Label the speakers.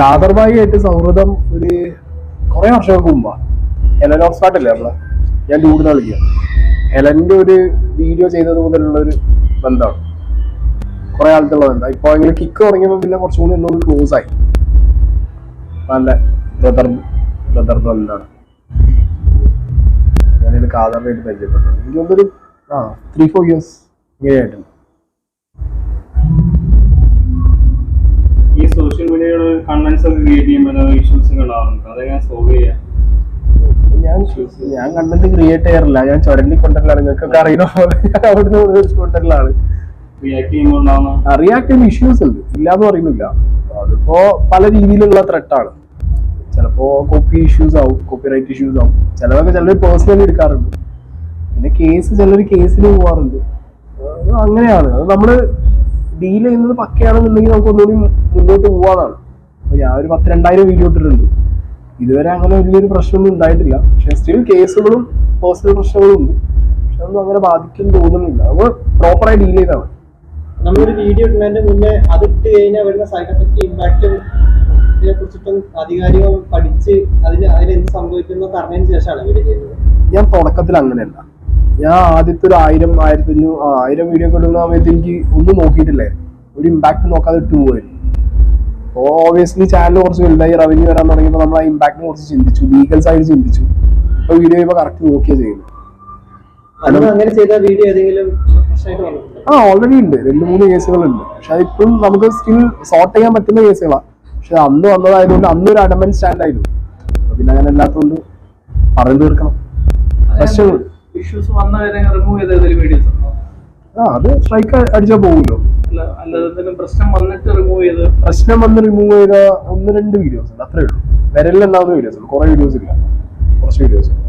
Speaker 1: കാദർബായി സൗഹൃദം ഒരു കുറെ വർഷങ്ങൾക്ക് മുമ്പാണ് ഹെലൻ ഓക്സ്ഫാർട്ട് അല്ലേ നമ്മളെ? ഞാൻ ഡൂഡിനെ വിളിക്കുക ഹെലന്റെ ഒരു വീഡിയോ ചെയ്തത് മുതലുള്ള ഒരു ബന്ധമാണ്. കുറെ ആൾക്കുള്ള ബന്ധം. ഇപ്പൊ ഇങ്ങനെ കിക്ക് തുടങ്ങിയപ്പോൾ പിന്നെ കുറച്ചും കൂടി എന്നോട് ക്ലോസ് ആയി. നല്ല ബ്രദർ ബ്രദർ ബന്ധമാണ്. ഞാനിത് കാദറിനായിട്ട് പരിചയപ്പെട്ടത് എനിക്ക് തോന്നുന്നൊരു ആ ത്രീ ഫോർ ഇയേഴ്സ് ഇങ്ങനെയായിട്ടുണ്ട്.
Speaker 2: ഒക്കെ ക്രിയേറ്റ് ചെയ്യുമ്പോൾ ഇഷ്യൂസ് അതെങ്ങനെ സോൾവ് ചെയ്യാം.
Speaker 1: ഞാൻ ഞാൻ കണ്ടന്റ് ക്രിയേറ്റ് ചെയ്യാറില്ല. ഞാൻ ചുരണ്ടി കൊണ്ടല്ലാണ് നിങ്ങൾക്കൊക്കെ അറിയുന്ന പോലെ അവിടുന്ന് കൊണ്ടല്ലാണ്
Speaker 2: റിയാക്ട് ചെയ്യുമ്പോൾ ഉണ്ടാവുന്ന?
Speaker 1: റിയാക്ട് ചെയ്യുന്ന ഇഷ്യൂസ് ഉണ്ട്. ഇല്ലാന്ന് പറയുന്നില്ല. അതിപ്പോ പല രീതിയിലുള്ള ത്രെട്ടാണ് ചിലപ്പോ കോപ്പി ഇഷ്യൂസ് ആവും കോപ്പി റൈറ്റ് ഇഷ്യൂസ് ആവും. ചിലതൊക്കെ ചിലർ പേഴ്സണലി എടുക്കാറുണ്ട്. പിന്നെ കേസ് ചിലർ കേസിന് പോവാറുണ്ട്. അങ്ങനെയാണ്. അത് നമ്മൾ ഡീൽ ചെയ്യുന്നത് പക്കയാണെന്നുണ്ടെങ്കിൽ നമുക്ക് ഒന്നുകൂടി മുന്നോട്ട് പോവാതാണ് അപ്പൊ ഞാൻ ഒരു പത്ത് രണ്ടായിരം വീഡിയോ ഇട്ടിട്ടുണ്ട്. ഇതുവരെ അങ്ങനെ വലിയൊരു പ്രശ്നമൊന്നും ഉണ്ടായിട്ടില്ല. പക്ഷെ സ്റ്റിൽ കേസുകളും പേഴ്സണൽ പ്രശ്നങ്ങളും ഉണ്ട്. പക്ഷെ അതൊന്നും അങ്ങനെ ബാധിക്കും തോന്നുന്നില്ല. നമ്മൾ പ്രോപ്പറായി ഡീൽ ചെയ്താണ്
Speaker 3: നമ്മളൊരു വീഡിയോ ഇടുന്നതിന്റെ മുന്നേ അതിട്ട് കഴിഞ്ഞാൽ വരുന്ന സൈഡ് എഫക്ട് ഇമ്പാക്റ്റും ഇതിനെ കുറിച്ചിട്ടും ആധികാരികമായി പഠിച്ച് അതിന് അതിലെന്ത് സംഭവിക്കുന്നു പറഞ്ഞതിന് ശേഷമാണ് വീഡിയോ ചെയ്യുന്നത്.
Speaker 1: ഞാൻ തുടക്കത്തിൽ അങ്ങനെയല്ല. ഞാൻ ആദ്യത്തെ ഒരു ആയിരം ആയിരത്തി അഞ്ഞൂറ് ആ, ആയിരം വീഡിയോ ഒക്കെ ഇടുന്ന സമയത്ത് എനിക്ക് ഒന്നും നോക്കിയിട്ടില്ലേ. ഒരു ഇമ്പാക്ട് നോക്കാതെ ഇട്ട് പോവായിരുന്നു. അപ്പോൾ ഓബിയസ്ലി ചാനൽ കുറച്ച് വലുതായി റവന്യൂ വരാൻ തുടങ്ങിയപ്പോൾ നമ്മൾ ആ ഇമ്പാക്ടിനെ കുറച്ച് ചിന്തിച്ചു ലീഗൽ സൈഡ് ചിന്തിച്ചു. അപ്പോൾ വീഡിയോ ഇപ്പോൾ കറക്റ്റ് നോക്കിയാ ചെയ്യുന്നത്.
Speaker 3: അന്ന് അങ്ങനെ ചെയ്ത വീഡിയോ ഏതെങ്കിലും പ്രശ്നമായിട്ട് വന്നിട്ടുണ്ട്?
Speaker 1: ആ ഓൾറെഡി ഉണ്ട്. രണ്ട് മൂന്ന് കേസുകളുണ്ട്. പക്ഷെ അതിപ്പം നമുക്ക് സ്റ്റിൽ സോർട്ട് ചെയ്യാൻ പറ്റുന്ന കേസുകളാണ് പക്ഷെ അന്ന് വന്നതായതുകൊണ്ട് അന്ന് ഒരു അഡമൻ സ്റ്റാൻഡ് ആയിരുന്നു പിന്നെ അങ്ങനെ അല്ലാത്തതുകൊണ്ട് പറഞ്ഞു തീർക്കണം. പ്രശ്നങ്ങൾ
Speaker 4: ഇഷ്യൂസ് വന്നവരെ റിമൂവ് ചെയ്ത ഏതെങ്കിലും വീഡിയോസ് ഉണ്ടോ?
Speaker 1: ആ അത് സ്ട്രൈക്ക് അടിച്ചാൽ പോകുമല്ലോ
Speaker 4: അല്ല അല്ലാതെ പ്രശ്നം വന്നിട്ട് റിമൂവ് ചെയ്ത്
Speaker 1: പ്രശ്നം വന്ന് റിമൂവ് ചെയ്ത ഒന്ന് രണ്ട് വീഡിയോസ് ഉണ്ട് അത്രേ ഉള്ളൂ. വിരലിലുണ്ടാവുന്ന വീഡിയോസ് ഉണ്ട് കുറെ വീഡിയോസ് ഇല്ല. കുറച്ച് വീഡിയോസ് ഉണ്ട്.